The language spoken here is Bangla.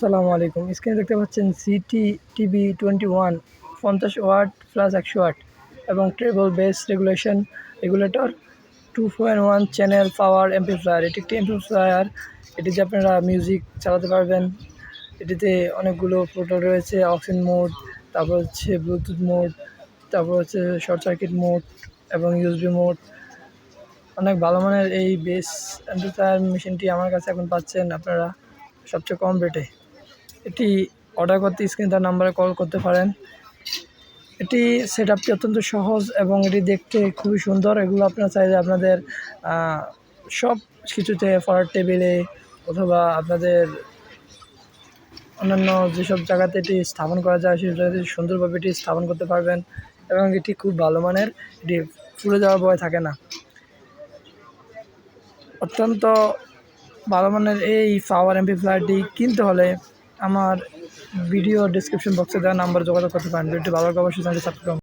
আসসালামু আলাইকুম। স্ক্রিনে দেখতে পাচ্ছেন সিটি টিভি টোয়েন্টি ওয়ান পঞ্চাশ ওয়াট প্লাস একশো ওয়াট এবং treble bass regulation regulator two point one channel power amplifier এটি একটি এমপ্লিফায়ার এটিতে আপনারা মিউজিক চালাতে পারবেন। এটিতে অনেকগুলো পোর্টাল রয়েছে অক্সিজেন মোড তারপর হচ্ছে ব্লুটুথ মোড তারপর হচ্ছে শর্ট সার্কিট মোড এবং ইউএসবি মোড অনেক ভালো মানের এই বেস এমপ্লিফায়ার মেশিনটি আমার কাছে এখন পাচ্ছেন আপনারা সবচেয়ে কম রেটে এটি অর্ডার করতে স্ক্রিন তার নাম্বারে কল করতে পারেন। এটি সেট আপটি অত্যন্ত সহজ এবং এটি দেখতে খুবই সুন্দর। এগুলো আপনারা চাইলে আপনাদের সব কিছুতে পড়ার টেবিলে অথবা আপনাদের অন্যান্য যেসব জায়গাতে এটি স্থাপন করা যায়, সেই জায়গাতে সুন্দরভাবে এটি স্থাপন করতে পারবেন এবং এটি খুব ভালো মানের, এটি ফুলে যাওয়ার ভয় থাকে না। অত্যন্ত ভালো মানের এই পাওয়ার এমপ্লিফায়ারটি কিনতে হলে আমার ভিডিও ডিসক্রিপশন বক্সে দেওয়া নাম্বার যোগাযোগ করতে পারেন ভিডিওটি ভালো লাগে অবশ্যই চ্যানেলটি সাবস্ক্রাইব।